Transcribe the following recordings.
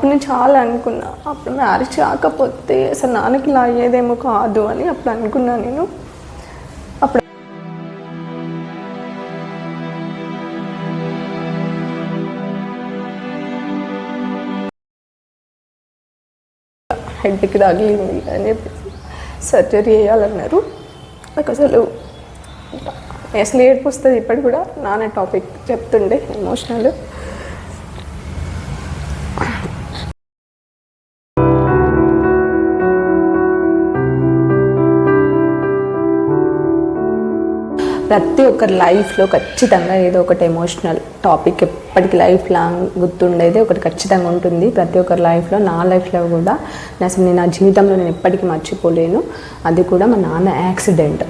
అప్పుడు నేను చాలా అనుకున్నా. అప్పుడు మ్యారేజ్ కాకపోతే అసలు నాన్నకి ఇలా అయ్యేదేమో కాదు అని అప్పుడు అనుకున్నా నేను. అప్పుడు హెడ్కి తగిలింది అని చెప్పేసి సర్జరీ చేయాలన్నారు. నాకు అసలు అసలు ఏడుపు వస్తుంది ఇప్పటి కూడా. నాన్న టాపిక్ చెప్తుండే ఎమోషనల్ ప్రతి ఒక్కరి లైఫ్లో ఖచ్చితంగా ఏదో ఒకటి ఎమోషనల్ టాపిక్ ఎప్పటికీ లైఫ్ లాంగ్ గుర్తుండేది ఒకటి ఖచ్చితంగా ఉంటుంది. ప్రతి ఒక్కరి లైఫ్లో నా లైఫ్లో కూడా. నేను అసలు నేను నా జీవితంలో నేను ఎప్పటికీ మర్చిపోలేను. అది కూడా మా నాన్న యాక్సిడెంట్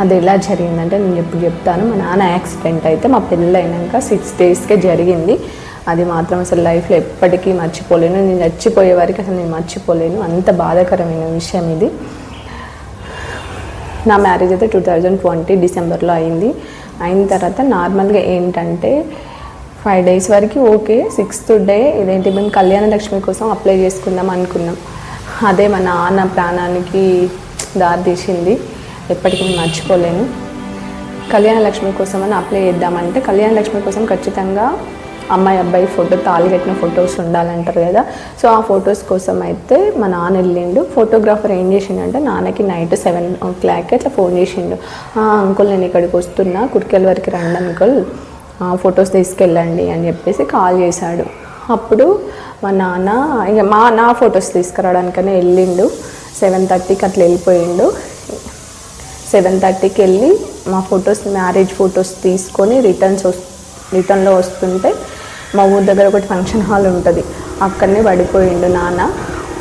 అది ఎలా జరిగిందంటే నేను ఎప్పుడు చెప్తాను. మా నాన్న యాక్సిడెంట్ అయితే మా పెళ్ళైనాక సిక్స్ డేస్కే జరిగింది. అది మాత్రం అసలు లైఫ్లో ఎప్పటికీ మర్చిపోలేను. నేను చచ్చిపోయే వరకు అసలు నేను మర్చిపోలేను. అంత బాధాకరమైన విషయం ఇది. నా మ్యారేజ్ అయితే టూ థౌజండ్ ట్వంటీ డిసెంబర్లో అయింది. అయిన తర్వాత నార్మల్గా ఏంటంటే ఫైవ్ డేస్ వరకు ఓకే సిక్స్త్ డే ఇదేంటి మేము కళ్యాణ లక్ష్మి కోసం అప్లై చేసుకుందాం అనుకున్నాం. అదే మా నాన్న ప్రాణానికి దారి తీసింది. ఎప్పటికీ మర్చిపోలేను. కళ్యాణ లక్ష్మి కోసం అని అప్లై చేద్దామంటే కళ్యాణ లక్ష్మి కోసం ఖచ్చితంగా అమ్మాయి అబ్బాయి ఫోటో తాళి కట్టిన ఫొటోస్ ఉండాలంటారు కదా. సో ఆ ఫొటోస్ కోసం అయితే మా నాన్న వెళ్ళిండు. ఫోటోగ్రాఫర్ ఏం చేసిండంటే నాన్నకి నైట్ సెవెన్ ఓ క్లాక్ అట్లా ఫోన్ చేసిండు. "ఆ, అంకుల్ నేను ఇక్కడికి వస్తున్నా కుర్కెల్ వరకు రండి అంకుల్. ఫొటోస్ తీసుకెళ్ళండి అని చెప్పేసి కాల్ చేశాడు. అప్పుడు మా నాన్న ఇక మా నా ఫొటోస్ తీసుకురావడానికనే వెళ్ళిండు. సెవెన్ థర్టీకి అట్లా వెళ్ళిపోయిండు. సెవెన్ థర్టీకి వెళ్ళి మా ఫొటోస్ మ్యారేజ్ ఫొటోస్ తీసుకొని రిటర్న్స్ వస్ రిటర్న్లో వస్తుంటే మా ఊరి దగ్గర ఒకటి ఫంక్షన్ హాల్ ఉంటుంది. అక్కడనే పడిపోయిండు నాన్న.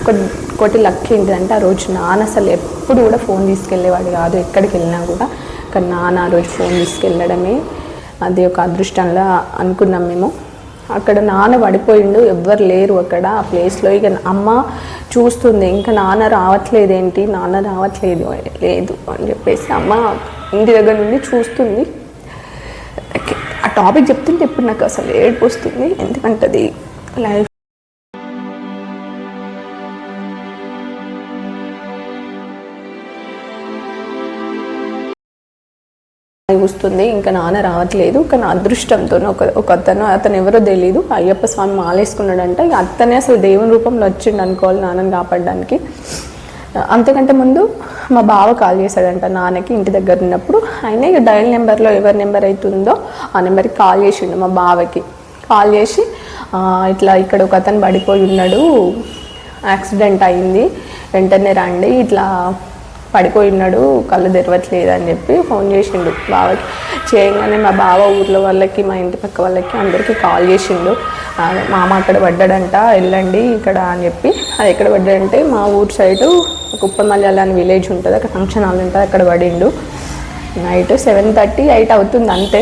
ఒకటి ఒకటి లక్ ఏంటిదంటే ఆ రోజు నాన్న అసలు ఎప్పుడు కూడా ఫోన్ తీసుకెళ్ళేవాడు కాదు. ఎక్కడికి వెళ్ళినా కూడా. కానీ నాన్న ఆ రోజు ఫోన్ తీసుకెళ్ళడమే అది ఒక అదృష్టంలా అనుకున్నాం మేము. అక్కడ నాన్న పడిపోయిండు. ఎవ్వరు లేరు అక్కడ ఆ ప్లేస్లో. ఇక అమ్మ చూస్తుంది. ఇంకా నాన్న రావట్లేదేంటి? నాన్న రావట్లేదు. లేదు అని చెప్పేసి అమ్మ ఇంటి దగ్గర నుండి చూస్తుంది. టాపిక్ చెప్తుంటే ఇప్పుడు నాకు అసలు ఏడుపు వస్తుంది. ఎందుకంటే అది లైఫ్. వస్తుంది. ఇంకా నాన్న రావట్లేదు. కానీ అదృష్టంతో ఒక ఒక అతను అతను ఎవరో తెలియదు అయ్యప్ప స్వామి మాలేసుకున్నాడంట. అతనే అసలు దేవుని రూపంలో వచ్చిండు అనుకోవాలి నాన్నని కాపాడడానికి. అంతకంటే ముందు మా బావ కాల్ చేశాడంట నాన్నకి ఇంటి దగ్గర ఉన్నప్పుడు. ఆయన ఇక డయల్ నెంబర్లో ఎవరి నెంబర్ అవుతుందో ఆ నెంబర్కి కాల్ చేసిండు మా బావకి. కాల్ చేసి ఇట్లా ఇక్కడ ఒక అతను పడిపోయి ఉన్నాడు యాక్సిడెంట్ అయింది వెంటనే రండి ఇట్లా పడిపోయి ఉన్నాడు కళ్ళు తెరవట్లేదు అని చెప్పి ఫోన్ చేసిండు బావకి. చేయగానే మా బావ ఊర్లో వాళ్ళకి మా ఇంటి పక్క వాళ్ళకి అందరికీ కాల్ చేసిండు. మామ అక్కడ పడ్డాడంట వెళ్ళండి ఇక్కడ అని చెప్పి. అది ఎక్కడ పడ్డాడంటే మా ఊరు సైడు కుప్పమల్యాల అని విలేజ్ ఉంటుంది అక్కడ ఫంక్షన్ హాల్ ఉంటుంది అక్కడ పడిండు. నైట్ సెవెన్ థర్టీ ఎయిట్ అవుతుంది అంతే.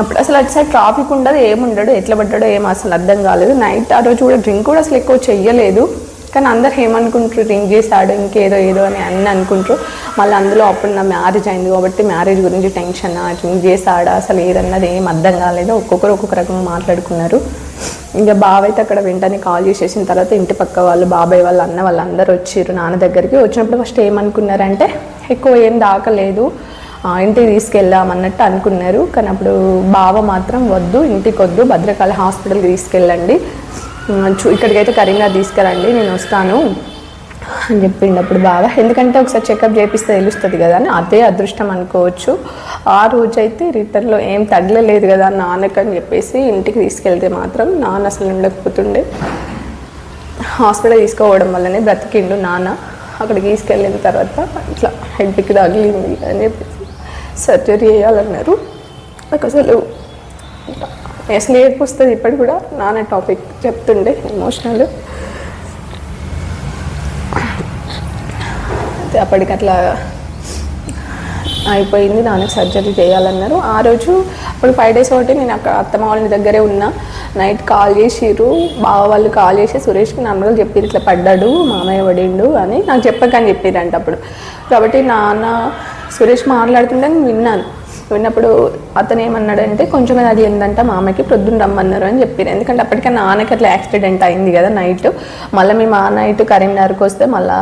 అప్పుడు అసలు అటు సైడ్ ట్రాఫిక్ ఉండదు ఏముండడు ఎట్లా పడ్డాడో ఏం అసలు అర్థం కాలేదు. నైట్ ఆ రోజు కూడా డ్రింక్ కూడా అసలు ఎక్కువ చెయ్యలేదు. కానీ అందరు ఏమనుకుంటారు డ్రింక్ చేశాడు ఇంకేదో ఏదో అని అన్నీ అనుకుంటారు. మళ్ళీ అందులో అప్పుడు నా మ్యారేజ్ అయింది కాబట్టి మ్యారేజ్ గురించి టెన్షన్ డ్రింక్ చేశాడా అసలు ఏదన్నది ఏం అర్థం కాలేదు. ఒక్కొక్కరు ఒక్కొక్క రకంగా మాట్లాడుకున్నారు. ఇంకా బావ అయితే అక్కడ వెంటనే కాల్ చేసేసిన తర్వాత ఇంటి పక్క వాళ్ళు బాబాయ్ వాళ్ళు అన్న వాళ్ళు అందరూ వచ్చారు నాన్న దగ్గరికి. వచ్చినప్పుడు ఫస్ట్ ఏమనుకున్నారంటే ఎక్కువ ఏం దాకలేదు. ఇంటికి తీసుకెళ్దాం అన్నట్టు అనుకున్నారు. కానీ అప్పుడు బావ మాత్రం వద్దు ఇంటికి వద్దు భద్రకాళి హాస్పిటల్కి తీసుకెళ్ళండి. చూ- ఇక్కడికైతే కరీంనగర్ తీసుకురండి నేను వస్తాను. అని చెప్పిండు అప్పుడు బాగా ఎందుకంటే ఒకసారి చెకప్ చేపిస్తే తెలుస్తుంది కదా అని అదే అదృష్టం అనుకోవచ్చు. ఆ రోజైతే రిటర్న్లో ఏం తగ్గలేదు కదా నాన్నకని అని చెప్పేసి ఇంటికి తీసుకెళ్తే మాత్రం నాన్న అసలు ఉండకపోతుండే. హాస్పిటల్ తీసుకోవడం వల్లనే బ్రతికిండు నాన్న. అక్కడికి తీసుకెళ్ళిన తర్వాత ఇట్లా హెడ్కి తగిలింది అని చెప్పేసి సర్జరీ చేయాలన్నారు. నాకు అసలు అసలు ఏడుపు వస్తుంది ఇప్పటి కూడా నాన్న టాపిక్ చెప్తుండే ఎమోషనల్ అప్పటికి అట్లా అయిపోయింది. దానికి సర్జరీ చేయాలన్నారు. ఆ రోజు అప్పుడు ఫైవ్ డేస్ ఒకటి నేను అక్కడ అత్తమ్మ వాళ్ళ దగ్గరే ఉన్నా. నైట్ కాల్ చేసిర్రు. బావ వాళ్ళు కాల్ చేసి సురేష్కి నార్మల్గా చెప్పారు ఇట్లా పడ్డాడు మామయ్య పడిండు అని నాకు చెప్పకని చెప్పారంట అప్పుడు. కాబట్టి నాన్న సురేష్ మాట్లాడుతుంటే నేను విన్నాను. విన్నప్పుడు అతను ఏమన్నాడంటే కొంచెం అది ఏంటంటే మా అమ్మకి ప్రొద్దున రమ్మన్నారు అని చెప్పారు ఎందుకంటే అప్పటికే నాన్నకి అట్లా యాక్సిడెంట్ అయింది కదా నైట్ మళ్ళీ మేము ఆ నైట్ కరీంనగర్కి వస్తే మళ్ళీ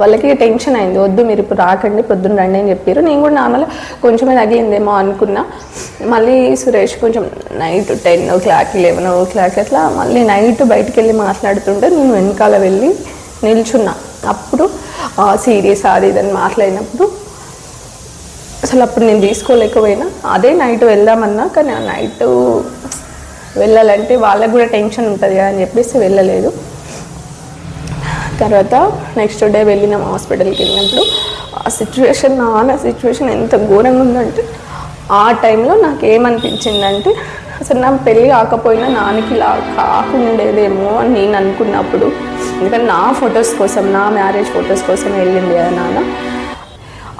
వాళ్ళకి టెన్షన్ అయింది వద్దు మీరు ఇప్పుడు రాకండి పొద్దున్న రండి అని చెప్పారు. నేను కూడా నార్మల్ కొంచెమే తగిలిందేమో అనుకున్నా. మళ్ళీ సురేష్ కొంచెం night ten o'clock eleven o'clock అట్లా మళ్ళీ నైట్ బయటికి వెళ్ళి మాట్లాడుతుంటే నేను వెనకాల వెళ్ళి నిల్చున్నా. అప్పుడు సీరియస్ అది ఇదని మాట్లాడినప్పుడు అసలు అప్పుడు నేను తీసుకోలేకపోయినా. అదే నైట్ వెళ్దామన్నా కానీ ఆ నైట్ వెళ్ళాలంటే వాళ్ళకి కూడా టెన్షన్ ఉంటుంది కదా అని చెప్పేసి వెళ్ళలేదు. తర్వాత నెక్స్ట్ డే వెళ్ళినాం హాస్పిటల్కి వెళ్ళినప్పుడు. ఆ సిచ్యువేషన్ నాన్న సిచ్యువేషన్ ఎంత ఘోరంగా ఉందంటే ఆ టైంలో నాకు ఏమనిపించిందంటే అసలు నా పెళ్ళి కాకపోయినా నాన్నకి ఇలా కాకుండేదేమో అని నేను అనుకున్నప్పుడు ఎందుకంటే నా ఫొటోస్ కోసం నా మ్యారేజ్ ఫొటోస్ కోసం వెళ్ళింది కదా నాన్న.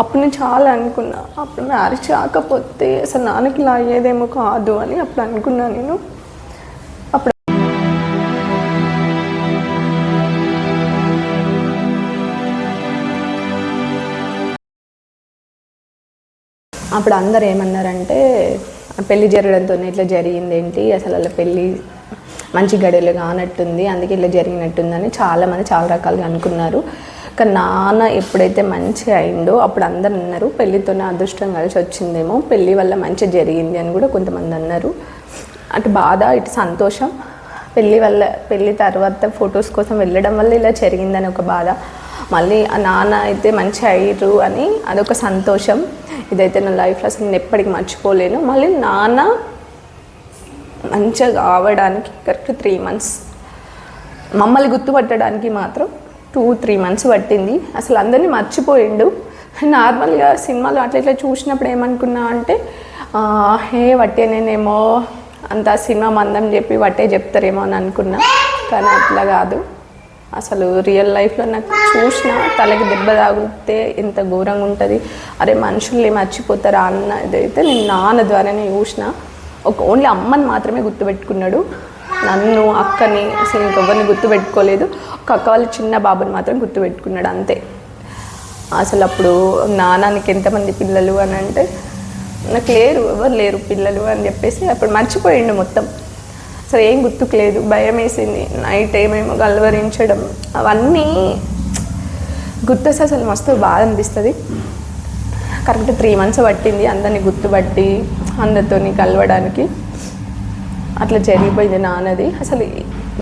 అప్పుడు నేను చాలా అనుకున్నా అప్పుడు మ్యారేజ్ కాకపోతే అసలు నాన్నకి ఇలా అయ్యేదేమో కాదు అని అప్పుడు అనుకున్నా నేను. అప్పుడు అందరు ఏమన్నారంటే పెళ్ళి జరగడంతో ఇట్లా జరిగింది ఏంటి అసలు వాళ్ళ పెళ్ళి మంచి గడియలు కానట్టుంది అందుకే ఇట్లా జరిగినట్టుందని చాలామంది చాలా రకాలుగా అనుకున్నారు. కానీ నాన్న ఎప్పుడైతే మంచి అయిందో అప్పుడు అందరు అన్నారు పెళ్ళితోనే అదృష్టం కలిసి వచ్చిందేమో పెళ్ళి వల్ల మంచి జరిగింది అని కూడా కొంతమంది అన్నారు. అటు బాధ ఇటు సంతోషం. పెళ్ళి వల్ల పెళ్ళి తర్వాత ఫొటోస్ కోసం వెళ్ళడం వల్ల ఇలా జరిగిందని ఒక బాధ. మళ్ళీ ఆ నాన్న అయితే మంచి అయ్యారు అని అదొక సంతోషం. ఇదైతే నా లైఫ్లో అసలు నేను ఎప్పటికీ మర్చిపోలేను. మళ్ళీ నాన్న మంచిగా కావడానికి కరెక్ట్ త్రీ మంత్స్ మమ్మల్ని గుర్తుపట్టడానికి మాత్రం టూ త్రీ మంత్స్ పట్టింది. అసలు అందరినీ మర్చిపోయిండు. నార్మల్గా సినిమాలు అట్లా ఇట్లా చూసినప్పుడు ఏమనుకున్నా అంటే హే వట్టే నేనేమో అంత సినిమా మందం చెప్పి వట్టే చెప్తారేమో అని అనుకున్నా. కానీ అట్లా కాదు. అసలు రియల్ లైఫ్లో నాకు చూసిన తలకి దెబ్బ తాగితే ఎంత ఘోరంగా ఉంటుంది. అరే మనుషుల్ని మర్చిపోతారా అన్న ఇదైతే నేను నాన్న ద్వారానే చూసిన. ఒక ఓన్లీ అమ్మని మాత్రమే గుర్తుపెట్టుకున్నాడు. నన్ను అక్కని అసలు ఇంకెవ్వరిని గుర్తుపెట్టుకోలేదు. ఒక అక్క వాళ్ళ చిన్న బాబుని మాత్రం గుర్తుపెట్టుకున్నాడు అంతే. అసలు అప్పుడు నాన్నకి ఎంతమంది పిల్లలు అని అంటే నాకు లేరు ఎవరు లేరు పిల్లలు అని చెప్పేసి అప్పుడు మర్చిపోయిండు మొత్తం. అసలు ఏం గుర్తుకు లేదు భయం వేసింది నైట్ ఏమేమో గల్వరించడం అవన్నీ గుర్తొస్తే అసలు మస్తు బాధ అనిపిస్తుంది. కరెక్ట్ త్రీ మంత్స్ పట్టింది అందరిని గుర్తుపట్టి అందరితో కలవడానికి. అట్లా జరిగిపోయింది నాన్నది. అసలు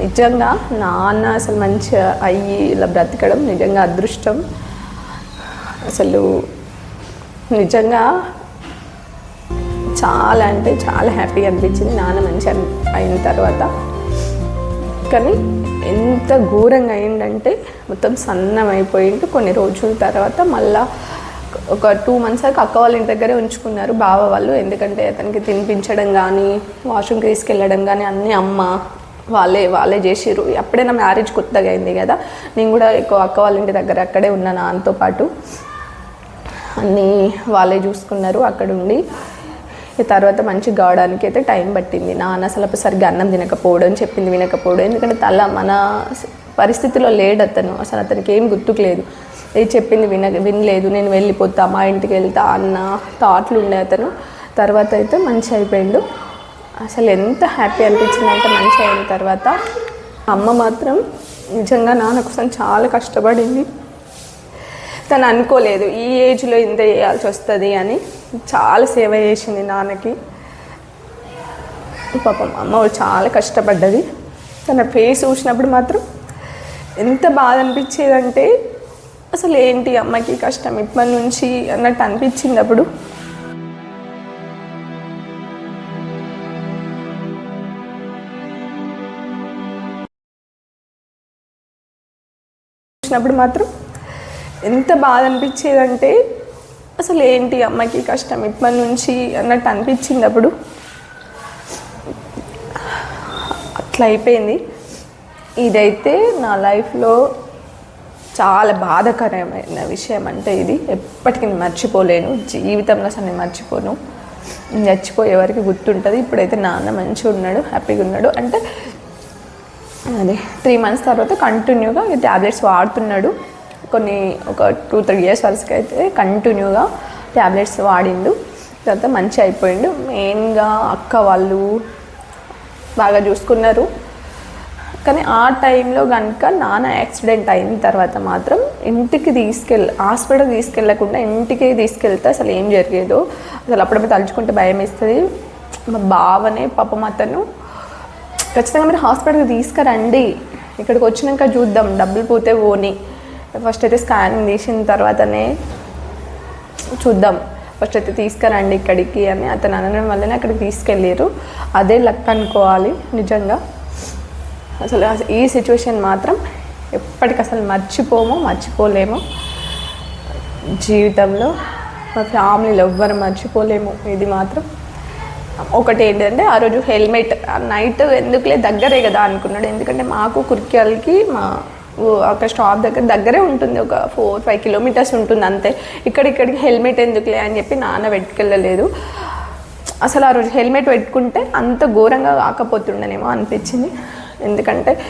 నిజంగా నాన్న అసలు మంచిగా అయ్యి ఇలా బ్రతకడం నిజంగా అదృష్టం. అసలు నిజంగా చాలా అంటే చాలా హ్యాపీ అనిపించింది. నాన్న మంచి అయిన తర్వాత. కానీ ఎంత ఘోరంగా అయిందంటే మొత్తం సన్నం అయిపోయిండు కొన్ని రోజుల తర్వాత మళ్ళా ఒక టూ మంత్స్ వరకు అక్క వాళ్ళ ఇంటి దగ్గరే ఉంచుకున్నారు బావ వాళ్ళు. ఎందుకంటే అతనికి తినిపించడం కానీ వాష్రూమ్కి తీసుకెళ్ళడం కానీ అన్నీ అమ్మ వాళ్ళే వాళ్ళే చేసిర్రు. అప్పుడే నా మ్యారేజ్ కొత్తగా అయింది కదా. నేను కూడా ఎక్కువ అక్క వాళ్ళ ఇంటి దగ్గర అక్కడే ఉన్నా నాన్నతో పాటు అన్నీ వాళ్ళే చూసుకున్నారు. అక్కడ ఉండి తర్వాత మంచి కావడానికి అయితే టైం పట్టింది. నాన్న అసలు సరిగ్గా అన్నం తినకపోవడం చెప్పింది వినకపోవడం ఎందుకంటే తల మన పరిస్థితిలో లేడు అతను. అసలు అతనికి ఏం గుర్తుకు లేదు. ఇది చెప్పింది విన వినలేదు. నేను వెళ్ళిపోతా మా ఇంటికి వెళ్తా అన్న థాట్లు ఉండే అతను. తర్వాత అయితే మంచి అయిపోయిండు. అసలు ఎంత హ్యాపీ అనిపించిందంటే మంచి అయిన తర్వాత అమ్మ మాత్రం నిజంగా నాన్న కోసం చాలా కష్టపడింది. తను అనుకోలేదు. ఈ ఏజ్లో ఇంత చేయాల్సి వస్తుంది అని చాలా సేవ చేసింది నాన్నకి. పాపం అమ్మ చాలా కష్టపడ్డది. తన ఫేస్ చూసినప్పుడు మాత్రం ఎంత బాధ అనిపించేదంటే అసలు ఏంటి అమ్మకి కష్టం ఇప్పటి నుంచి అన్నట్టు అనిపించింది అప్పుడు చూసినప్పుడు మాత్రం ఎంత బాధ అనిపించేదంటే అసలు ఏంటి అమ్మకి కష్టం? ఇప్పటి నుంచి అన్నట్టు అనిపించింది అప్పుడు. అట్లా అయిపోయింది. ఇదైతే నా లైఫ్లో చాలా బాధాకరమైన విషయం అంటే ఇది. ఎప్పటికీ నేను మర్చిపోలేను. జీవితంలో అసలు నేను మర్చిపోను. చచ్చిపోయే వరకు గుర్తుంటుంది. ఇప్పుడైతే నాన్న మంచిగా ఉన్నాడు హ్యాపీగా ఉన్నాడు. అంటే అదే త్రీ మంత్స్ తర్వాత కంటిన్యూగా ఈ ట్యాబ్లెట్స్ వాడుతున్నాడు. కొన్ని ఒక టూ త్రీ ఇయర్స్ వరకు అయితే కంటిన్యూగా ట్యాబ్లెట్స్ వాడిండు. తర్వాత మంచి అయిపోయిండు. మెయిన్గా అక్క వాళ్ళు బాగా చూసుకున్నారు. కానీ ఆ టైంలో కనుక నాన్న యాక్సిడెంట్ అయిన తర్వాత మాత్రం ఇంటికి తీసుకెళ్ళి హాస్పిటల్ తీసుకెళ్ళకుండా ఇంటికి తీసుకెళ్తే అసలు ఏం జరిగేదో అసలు అప్పుడప్పుడు తలుచుకుంటే భయం వేస్తుంది. మా బావనే పాపం అతను. ఖచ్చితంగా మీరు హాస్పిటల్కి తీసుకురండి. ఇక్కడికి వచ్చినాక చూద్దాం. డబ్బులు పోతే పోని. ఫస్ట్ అయితే స్కానింగ్ తీసిన తర్వాతనే చూద్దాం. ఫస్ట్ అయితే తీసుకురండి ఇక్కడికి అని అతను అనడం వల్లనే అక్కడికి తీసుకెళ్ళారు అదే లక్ అనుకోవాలి నిజంగా. అసలు ఈ సిచ్యువేషన్ మాత్రం ఎప్పటికి అసలు మర్చిపోము మర్చిపోలేము. జీవితంలో మా ఫ్యామిలీలో ఎవ్వరు మర్చిపోలేము. ఇది మాత్రం ఒకటి ఏంటంటే ఆ రోజు హెల్మెట్ నైట్ ఎందుకులే దగ్గరే కదా అనుకున్నాడు. ఎందుకంటే మాకు కుర్క్యాలకి మా అక్కడ స్టాప్ దగ్గర దగ్గరే ఉంటుంది ఒక ఫోర్ ఫైవ్ కిలోమీటర్స్ ఉంటుంది అంతే. ఇక్కడిక్కడికి హెల్మెట్ ఎందుకులే అని చెప్పి నాన్న పెట్టుకెళ్ళలేదు అసలు ఆ రోజు హెల్మెట్ పెట్టుకుంటే అంత ఘోరంగా కాకపోతుండనేమో అనిపించింది. ఎందుకంటే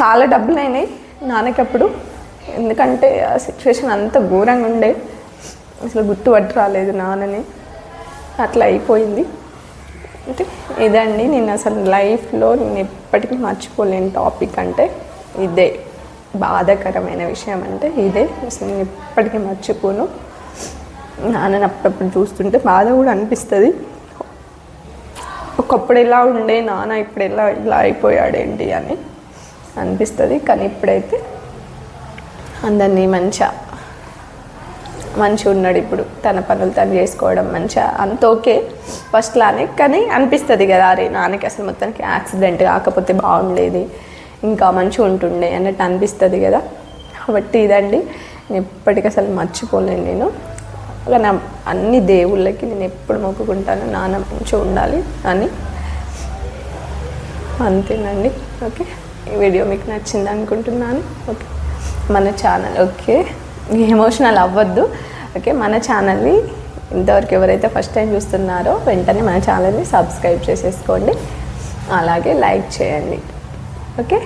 చాలా డబ్బులు అయినాయి నాన్నకప్పుడు. ఎందుకంటే ఆ సిచ్యువేషన్ అంత ఘోరంగా ఉండే. అసలు గుర్తుపట్టు రాలేదు నాన్నని. అట్లా అయిపోయింది. అంటే ఇదండి నేను అసలు లైఫ్లో నేను ఎప్పటికీ మర్చిపోలేని టాపిక్ అంటే ఇదే. బాధాకరమైన విషయం అంటే ఇదే. అసలు నేను ఎప్పటికీ మర్చిపోను. నాన్నని అప్పుడప్పుడు చూస్తుంటే బాధ కూడా అనిపిస్తుంది. ఒకప్పుడు ఎలా ఉండే నాన్న ఇప్పుడు ఎలా ఇలా అయిపోయాడేంటి అని అనిపిస్తుంది. కానీ ఇప్పుడైతే అందరినీ మంచిగా మంచిగా ఉన్నాడు ఇప్పుడు. తన పనులు తను చేసుకోవడం మంచిగా అంత ఓకే. ఫస్ట్ లానే. కానీ అనిపిస్తుంది కదా అరే నాన్నకి అసలు మొత్తానికి యాక్సిడెంట్ కాకపోతే బాగుండేది. ఇంకా మంచిగా ఉంటుండే అన్నట్టు అనిపిస్తుంది కదా. కాబట్టి ఇదండి. నేను ఎప్పటికీ అసలు మర్చిపోలేను నేను. నా అన్ని దేవుళ్ళకి నేను ఎప్పుడు మొక్కుకుంటాను. నాన్న మంచిగా ఉండాలి అని. అంతేనండి. ఓకే. ఈ వీడియో మీకు నచ్చింది అనుకుంటున్నాను. ఓకే. మన ఛానల్ ఓకే. ఎమోషనల్ అవ్వద్దు. ఓకే. మన ఛానల్ని ఇంతవరకు ఎవరైతే ఫస్ట్ టైం చూస్తున్నారో వెంటనే మన ఛానల్ని సబ్స్క్రైబ్ చేసేసుకోండి. అలాగే లైక్ చేయండి. ఓకే